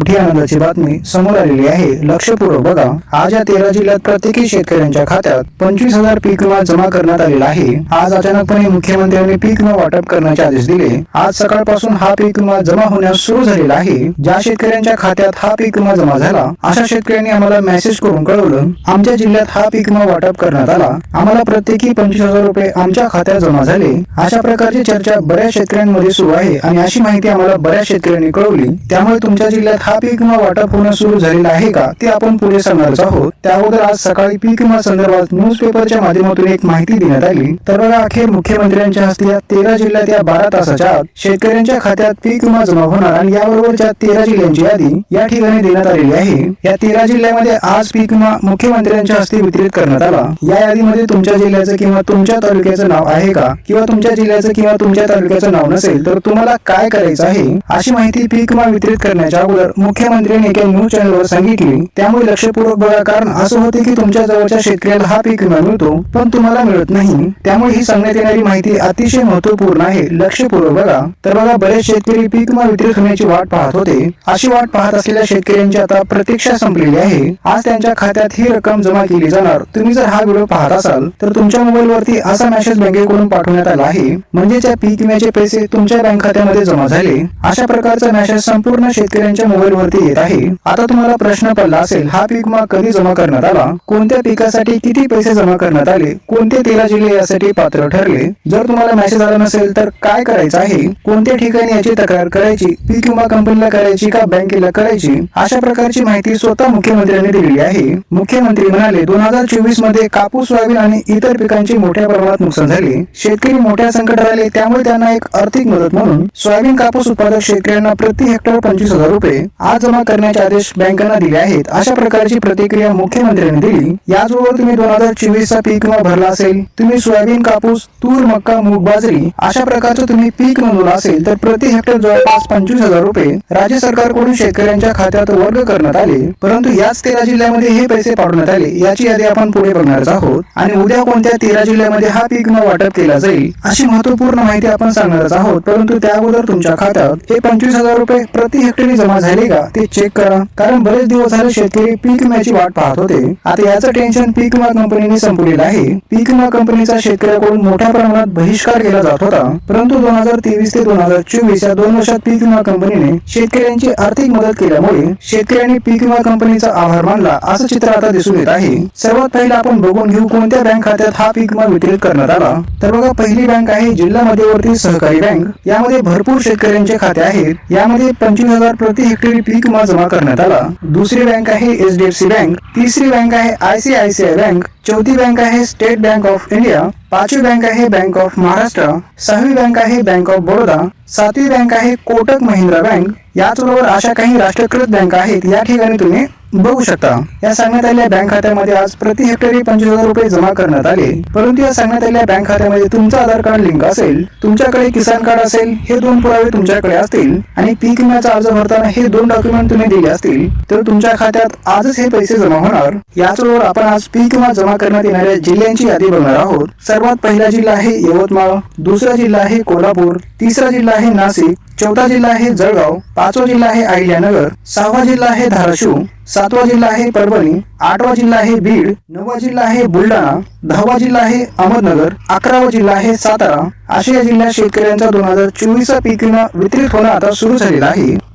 मोठी आनंदाची बातमी समोर आलेली आहे. लक्षपूर्वक बघा. आज या तेरा जिल्ह्यात प्रत्येकी शेतकऱ्यांच्या खात्यात पंचवीस हजार पीक विमा जमा करण्यात आलेला आहे. आज अचानकपणे मुख्यमंत्र्यांनी पीक विमा वाटप करण्याचे आदेश दिले. आज सकाळपासून हा पीक विमा जमा होण्यास सुरू झालेला आहे. ज्या शेतकऱ्यांच्या खात्यात हा पीक विमा जमा झाला अशा शेतकऱ्यांनी आम्हाला मेसेज करून कळवलं आमच्या जिल्ह्यात हा पीक विमा वाटप करण्यात आला. आम्हाला प्रत्येकी पंचवीस हजार रुपये आमच्या खात्यात जमा झाले. अशा प्रकारची चर्चा बऱ्याच शेतकऱ्यांमध्ये सुरू आहे आणि अशी माहिती आम्हाला बऱ्याच शेतकऱ्यांनी कळवली. त्यामुळे तुमच्या जिल्ह्यात हा पीक विमा वाटप होणं सुरू झालेला आहे का ते आपण पुढे सांगणारच आहोत. त्या अगोदर आज सकाळी पीक विमा संदर्भात न्यूज पेपरच्या माध्यमातून एक माहिती देण्यात आली. तर बघा अखेर मुख्यमंत्र्यांच्या हस्ते या तेरा जिल्ह्यात या बारा तासाच्या आत शेतकऱ्यांच्या खात्यात पीक विमा जमा होणार आणि याबरोबरच्या तेरा जिल्ह्यांची यादी या ठिकाणी देण्यात आलेली आहे. या तेरा जिल्ह्यामध्ये आज पीक विमा मुख्यमंत्र्यांच्या हस्ते वितरित करण्यात आला. या यादीमध्ये तुमच्या जिल्ह्याचं किंवा तुमच्या तालुक्याचं नाव आहे का? किंवा तुमच्या जिल्ह्याचं किंवा तुमच्या तालुक्याचं नाव नसेल तर तुम्हाला काय करायचं आहे? अशी माहिती पीक विमा वितरित करण्याच्या अगोदर मुख्यमंत्र्यांनी एका न्यूज चॅनलवर सांगितली त्यामुळे लक्षपूर्वक बघा कारण असं होते की तुमच्या जवळच्या शेतकऱ्याला हा पीक विमा मिळतो पण तुम्हाला मिळत नाही. त्यामुळे ही सांगण्यात येणारी माहिती अतिशय महत्त्वपूर्ण आहे. लक्षपूर्वक बघा. तर बघा बरेच शेतकरी पीक विमा वितरित होण्याची वाट पाहत होते. अशी वाट पाहत असलेल्या शेतकऱ्यांची आता प्रतीक्षा संपलेली आहे. आज त्यांच्या खात्यात ही रक्कम जमा केली जाणार. तुम्ही जर हा व्हिडिओ पाहत असाल तर तुमच्या मोबाईल वरती असा मेसेज बँकेकडून पाठवण्यात आला आहे. म्हणजे त्या पीक विम्याचे पैसे तुमच्या बँक खात्यामध्ये जमा झाले अशा प्रकारचा मेसेज संपूर्ण शेतकऱ्यांच्या मोबाईल वरती येत आहे. आता तुम्हाला प्रश्न पडला असेल हा पीक विमा कधी जमा करण्यात आला? कोणत्या पिकासाठी किती पैसे जमा करण्यात आले? कोणते तेरा जिल्हे यासाठी पात्र ठरले? जर तुम्हाला मेसेज आला नसेल तर काय करायचं आहे? कोणत्या ठिकाणी याची तक्रार करायची? पीक विमा कंपनीला करायची का बँकेला करायची? अशा प्रकारची माहिती स्वतः मुख्यमंत्र्यांनी दिलेली आहे. मुख्यमंत्री म्हणाले दोन हजार चोवीसमध्ये कापूस सोयाबीन आणि इतर पिकांचे मोठ्या प्रमाणात नुकसान झाले. शेतकरी मोठ्या संकटात आले त्यामुळे त्यांना एक आर्थिक मदत म्हणून सोयाबीन कापूस उत्पादक शेतकऱ्यांना प्रति हेक्टर पंचवीस हजार रुपये आज जमा करण्याचे आदेश बँकांना दिले आहेत. अशा प्रकारची प्रतिक्रिया मुख्यमंत्र्यांनी दिली. याचबरोबर तुम्ही दोन हजार चोवीस चा पीक विमा भरला असेल तुम्ही सोयाबीन कापूस तूर मक्का मूग बाजरी अशा प्रकारचं तुम्ही पीक नोंदवलं असेल तर प्रति हेक्टर जवळपास पंचवीस हजार रुपये राज्य सरकारकडून शेतकऱ्यांच्या खात्यात वर्ग करण्यात आले. परंतु याच तेरा जिल्ह्यामध्ये हे पैसे पाठवण्यात आले. याची यादी आपण पुढे बघणार आहोत. आणि उद्या कोणत्या तेरा जिल्ह्यामध्ये हा पीक विमा वाटप केला जाईल अशी महत्त्वपूर्ण माहिती आपण सांगणारच आहोत. परंतु त्या अगोदर तुमच्या खात्यात हे पंचवीस हजार रुपये प्रति हेक्टरी जमा झाले का? ते चेक करा. कारण बरेच दिवस झाले शेतकरी पीक विम्याची वाट पाहत होते. आता याचं टेन्शन पीक विमा कंपनीने संपलेलं आहे. पीक विमा कंपनीचा शेतकऱ्याकडून मोठ्या प्रमाणात बहिष्कार केला जात होता. परंतु दोन हजार तेवीस ते दोन हजार चोवीस या दोन वर्षात पीक विमा कंपनीने शेतकऱ्यांची आर्थिक मदत केल्यामुळे शेतकऱ्यांनी पीक विमा कंपनीचा आभार मानला असं चित्र आता दिसून येत आहे. सर्वात पहिले आपण बघून घेऊ कोणत्या बँक खात्यात हा पीक विमा वितरित करण्यात आला. तर बघा पहिली बँक आहे जिल्हा मध्यवर्ती सहकारी बँक यामध्ये भरपूर शेतकऱ्यांचे खाते आहेत. यामध्ये पंचवीस हजार प्रति हेक्टर पीक विमा जमा करण्यात आला. दुसरी बँक आहे एचडीएफसी बँक. तिसरी बँक आहे आयसीआयसीआय बँक. चौथी बँक आहे स्टेट बँक ऑफ इंडिया पाचवी बँक आहे बँक ऑफ महाराष्ट्र सहावी बँक आहे बँक ऑफ बडोदा सातवी बँक आहे कोटक महिंद्रा बँक याचबरोबर अशा काही राष्ट्रीयकृत बँक आहेत या ठिकाणी तुम्ही बघू शकता. या सांगण्यात आलेल्या बँक खात्यामध्ये आज प्रति हेक्टरी पंचवीस हजार रुपये जमा करण्यात आले. परंतु या सांगण्यात आलेल्या बँक खात्यामध्ये तुमचं आधार कार्ड लिंक असेल तुमच्याकडे किसान कार्ड असेल हे दोन पुरावे तुमच्याकडे असतील आणि पीक विम्याचा अर्ज भरताना हे दोन डॉक्युमेंट तुम्ही दिले असतील तर तुमच्या खात्यात आजच हे पैसे जमा होणार. याचबरोबर आपण आज पीक विमा जमा करण्यात येणाऱ्या जिल्ह्यांची यादी बघणार आहोत सर्वात पहिला जिल्हा आहे यवतमाळ दुसरा जिल्हा आहे कोल्हापूर तिसरा जिल्हा आहे नाशिक चौथा जिल्हा आहे जळगाव पाचवा जिल्हा आहे अहिल्यानगर सहावा जिल्हा आहे धाराशिव सातवा जिल्हा आहे परभणी आठवा जिल्हा आहे बीड नववा जिल्हा आहे बुलढाणा दहावा जिल्हा आहे अहमदनगर अकरावा जिल्हा आहे सातारा अशा या जिल्ह्यात शेतकऱ्यांचा दोन हजार चोवीसचा पीक विमा वितरित होणं आता सुरू झालेला आहे